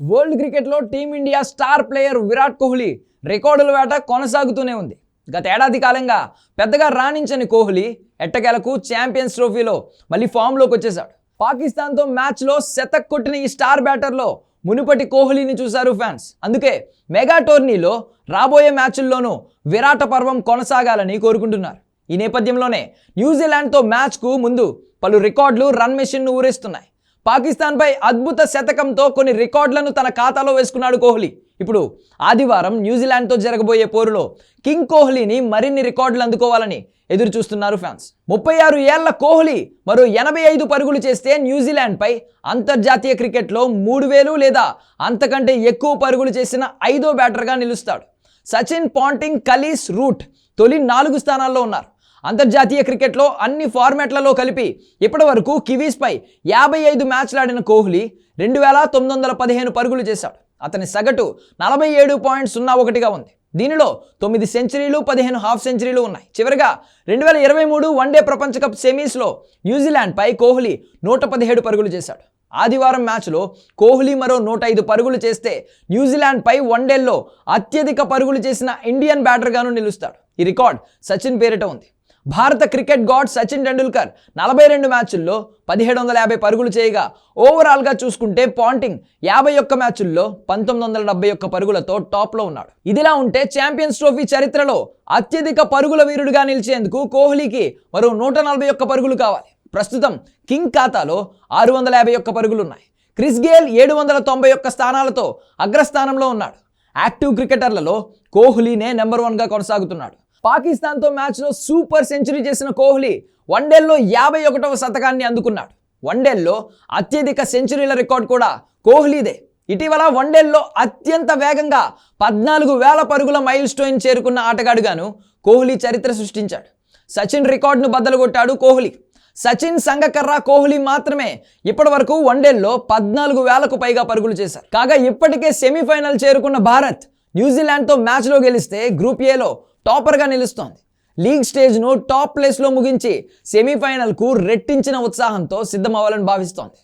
World క్రికెట్లో team India star player Virat Kohli రికార్డుల వేట కొనసాగుతూనే ఉంది. గత ఏడాది కాలంగా పెద్దగా రాణించని కోహ్లీ ఎట్టకేలకు ఛాంపియన్స్ ట్రోఫీలో మళ్ళీ ఫామ్లోకి వచ్చేశాడు. పాకిస్తాన్తో మ్యాచ్లో శతక్ కొట్టిన ఈ స్టార్ బ్యాటర్లో మునుపటి కోహ్లీని చూశారు ఫ్యాన్స్. అందుకే మెగా టోర్నీలో రాబోయే మ్యాచ్ల్లోనూ విరాట పర్వం కొనసాగాలని కోరుకుంటున్నారు. ఈ నేపథ్యంలోనే న్యూజిలాండ్తో మ్యాచ్కు ముందు పలు రికార్డులు రన్ మెషిన్ను ఊరేస్తున్నాయి. పాకిస్తాన్పై అద్భుత శతకంతో కొన్ని రికార్డులను తన ఖాతాలో వేసుకున్నాడు కోహ్లీ. ఇప్పుడు ఆదివారం న్యూజిలాండ్తో జరగబోయే పోరులో కింగ్ కోహ్లీని మరిన్ని రికార్డులు అందుకోవాలని ఎదురు చూస్తున్నారు ఫ్యాన్స్. ముప్పై ఆరు ఏళ్ళ కోహ్లీ మరో ఎనభై ఐదు పరుగులు చేస్తే న్యూజిలాండ్పై అంతర్జాతీయ క్రికెట్లో మూడు వేలు లేదా అంతకంటే ఎక్కువ పరుగులు చేసిన ఐదో బ్యాటర్గా నిలుస్తాడు. సచిన్ పాంటింగ్ కలీస్ రూట్ తొలి నాలుగు స్థానాల్లో ఉన్నారు. అంతర్జాతీయ క్రికెట్లో అన్ని ఫార్మాట్లలో కలిపి ఇప్పటి వరకు కివీస్పై యాభై ఐదు మ్యాచ్లు ఆడిన కోహ్లీ రెండు వేల తొమ్మిది వందల పదిహేను పరుగులు చేశాడు. అతని సగటు నలభై ఏడు పాయింట్ సున్నా ఒకటిగా ఉంది. దీనిలో తొమ్మిది సెంచరీలు పదిహేను హాఫ్ సెంచరీలు ఉన్నాయి. చివరిగా రెండు వేల ఇరవై మూడు వన్డే ప్రపంచ కప్ సెమీస్లో న్యూజిలాండ్పై కోహ్లీ నూట పదిహేడు పరుగులు చేశాడు. ఆదివారం మ్యాచ్లో కోహ్లీ మరో నూట ఐదు పరుగులు చేస్తే న్యూజిలాండ్పై వన్డేల్లో అత్యధిక పరుగులు చేసిన ఇండియన్ బ్యాటర్గాను నిలుస్తాడు. ఈ రికార్డ్ సచిన్ పేరిట ఉంది. భారత క్రికెట్ గాడ్ సచిన్ టెండూల్కర్ నలభై రెండు మ్యాచుల్లో పదిహేడు వందల యాభై పరుగులు చేయగా ఓవరాల్గా చూసుకుంటే పాంటింగ్ యాభై ఒక్క మ్యాచుల్లో పంతొమ్మిది వందల డెబ్బై ఒక్క పరుగులతో టాప్లో ఉన్నాడు. ఇదిలా ఉంటే ఛాంపియన్స్ ట్రోఫీ చరిత్రలో అత్యధిక పరుగుల వీరుడిగా నిలిచేందుకు కోహ్లీకి మరో నూట నలభై ఒక్క పరుగులు కావాలి. ప్రస్తుతం కింగ్ ఖాతాలో ఆరు వందల యాభై ఒక్క పరుగులు ఉన్నాయి క్రిస్ గేల్ ఏడు వందల తొంభై ఒక్క స్థానాలతో అగ్రస్థానంలో ఉన్నాడు. యాక్టివ్ క్రికెటర్లలో కోహ్లీనే నెంబర్ వన్గా కొనసాగుతున్నాడు. పాకిస్తాన్తో మ్యాచ్లో సూపర్ సెంచరీ చేసిన కోహ్లీ వన్డేల్లో యాభై ఒకటవ శతకాన్ని అందుకున్నాడు. వన్డేల్లో అత్యధిక సెంచరీల రికార్డ్ కూడా కోహ్లీదే. ఇటీవల వన్డేల్లో అత్యంత వేగంగా పద్నాలుగు వేల పరుగుల మైల్ స్టోన్ చేరుకున్న ఆటగాడుగాను కోహ్లీ చరిత్ర సృష్టించాడు. సచిన్ రికార్డును బద్దలుగొట్టాడు కోహ్లీ. సచిన్ సంగకర్ర కోహ్లీ మాత్రమే ఇప్పటి వరకు వన్డేల్లో పద్నాలుగు వేలకు పైగా పరుగులు చేశారు. కాగా ఇప్పటికే సెమీఫైనల్ చేరుకున్న భారత్ న్యూజిలాండ్తో మ్యాచ్లో గెలిస్తే గ్రూప్ ఏలో టాపర్గా నిలుస్తోంది. లీగ్ స్టేజ్ను టాప్ ప్లేస్లో ముగించి సెమీఫైనల్కు రెట్టించిన ఉత్సాహంతో సిద్ధమవ్వాలని భావిస్తోంది.